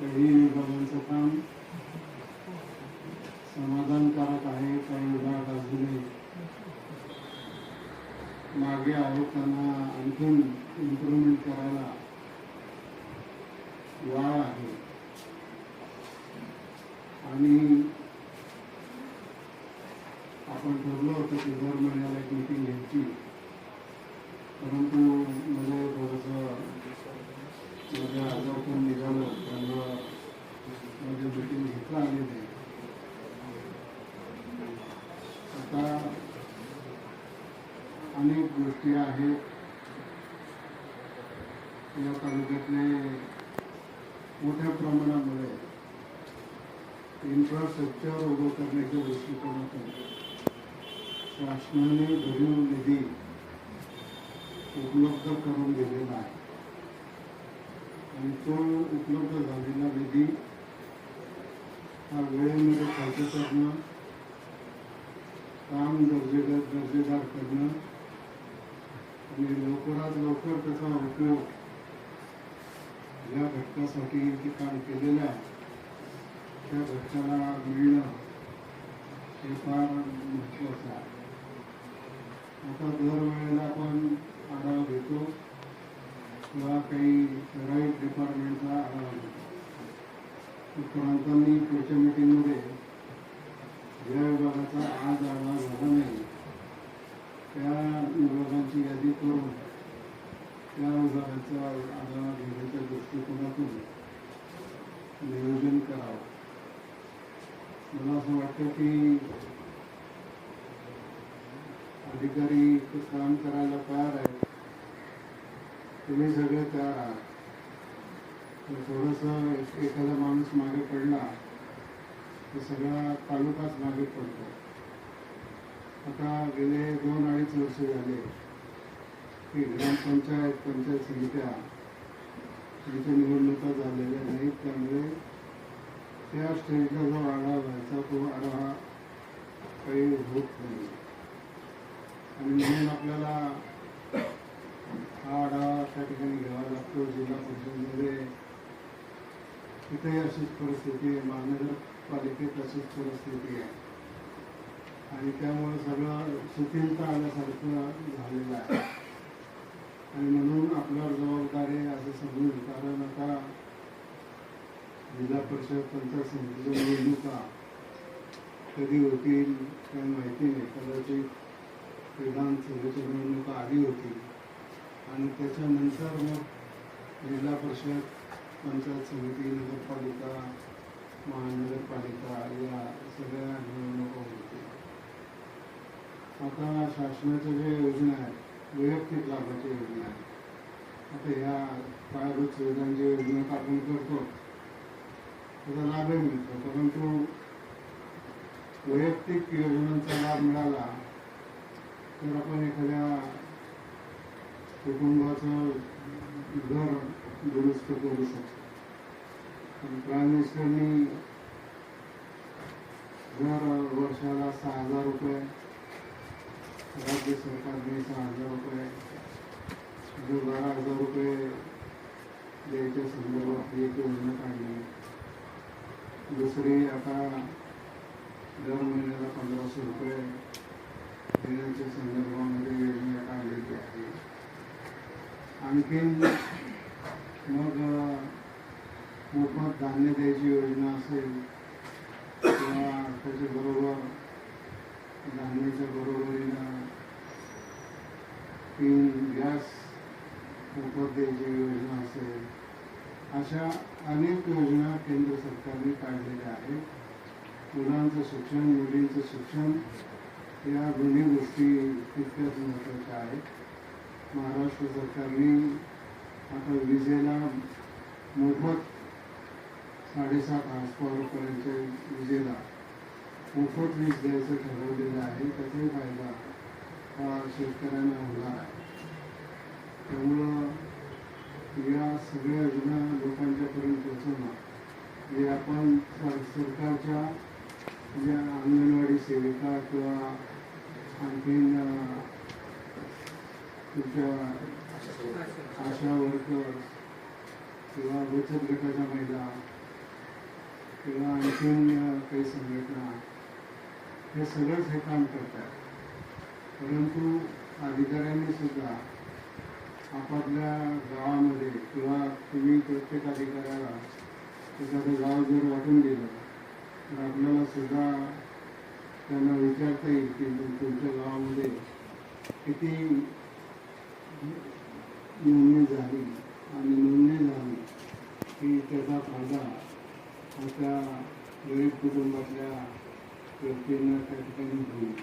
कधी बघण्याचं काम समाधानकारक आहे काही उदाहरण अजूनही मागे आहोत त्यांना आणखीन इम्प्रुव्हमेंट करायला वाळ आहे. आणि आपण ठरलो होतं की दर महिन्याला एक अनेक गोष्टी आहेत. या तालुक्यातले मोठ्या प्रमाणामध्ये इन्फ्रास्ट्रक्चर उभं करण्याच्या दृष्टिकोनातून शासनाने भरीव निधी उपलब्ध करून दिलेला आहे. आणि तो उपलब्ध झालेला निधी हा वेळेमध्ये खर्च करणं काम दर्जेदार दर्जेदार करणं आणि लवकरात लवकर त्याचा उपयोग या घटकासाठी काम केलेल्या त्या घटकाला मिळणं हे फार महत्वाचं आहे. आता दरवेळेला आपण आढावा घेतो किंवा काही ठराविक डिपार्टमेंटचा आढावा घेतो. प्रांतांनी पुढच्या मीटिंगमध्ये या विभागाचा आज आढावा झाला नाही. त्या विभागांची यादी करून त्या विभागाचा आढावा घेण्याच्या दृष्टिकोनातून नियोजन करावं. मला असं वाटतं की अधिकारी काम करायला तयार आहे तुम्ही सगळे तयार आहात. तर थोडंसं एखादा माणूस मागे पडला तर सगळा तालुकाच मागे पडतो. आता गेले दोन अडीच वर्ष झाले की ग्रामपंचायत पंचायत समित्या यांच्या निवडणुका झालेल्या नाहीत. त्यामुळे त्या स्टेजला जो आढावा व्हायचा तो आढावा काही होत नाही. आणि म्हणून आपल्याला हा आढावा त्या ठिकाणी घ्यावा लागतो. जिल्हा परिषदेमध्ये तिथेही अशीच परिस्थिती आहे. महानगरपालिकेत अशीच परिस्थिती आहे. आणि त्यामुळे सगळं शिथिलता आल्यासारखं झालेलं आहे. आणि म्हणून आपल्यावर जबाबदारी आहे असं समजून कारण आता जिल्हा परिषद पंचायत समितीच्या निवडणुका कधी होतील काही माहिती नाही. कदाचित विधानसभेच्या निवडणुका आधी होतील. आणि त्याच्यानंतर मग जिल्हा परिषद पंचायत समिती नगरपालिका महानगरपालिका या सगळ्या निवडणुका होतील. आता शासनाच्या ज्या योजना आहेत वैयक्तिक लाभाच्या योजना आहेत. आता ह्या पायाभूत सुविधांच्या योजना आपण करतो. त्याचा लाभही मिळतो परंतु वैयक्तिक योजनांचा लाभ मिळाला तर आपण एखाद्या कुटुंबाचं घर दुरुस्त करू शकतो. प्राईम मिनिस्टरनी दर वर्षाला सहा हजार रुपये राज्य सरकारने सहा हजार रुपये जो बारा हजार रुपये द्यायच्या संदर्भात एक योजना काढली. दुसरी आता दर महिन्याला पंधराशे रुपये देण्याच्या संदर्भामध्ये योजना काढलेली आहे. आणखीन मग मोफत धान्य द्यायची योजना असेल किंवा त्याच्याबरोबर तीन गॅस मोफत द्यायची योजना असेल अशा अनेक योजना केंद्र सरकारने काढलेल्या आहेत मुलांचं शिक्षण मुलींचं शिक्षण या दोन्ही गोष्टी तितक्याच महत्त्वाच्या आहेत महाराष्ट्र सरकारने आता विजेला मोफत साडेसात हॉर्स पॉवरपर्यंत विजेला मोफत वीज द्यायचं ठरवलेलं आहे त्याचाही फायदा हा शेतकऱ्यांना होणार आहे. त्यामुळं या सगळ्या योजना लोकांच्यापर्यंत पोहोचवणं हे आपण सरकारच्या ज्या अंगणवाडी सेविका किंवा आणखीन तुमच्या आशा वर्कर किंवा बचत गटाच्या महिला किंवा आणखीन काही संघटना हे सगळंच हे काम करतात. परंतु अधिकाऱ्यांनी सुद्धा आपापल्या गावामध्ये किंवा तुम्ही प्रत्येक अधिकाऱ्याला एखादं गाव जर वाटून दिलं तर आपल्याला सुद्धा त्यांना विचारता येईल की तुमच्या गावामध्ये किती नोंदणी झाली आणि नोंदणी झाली की त्याचा फायदा हा त्या गरीब कुटुंबातल्या व्यक्तींना त्या ठिकाणी होईल.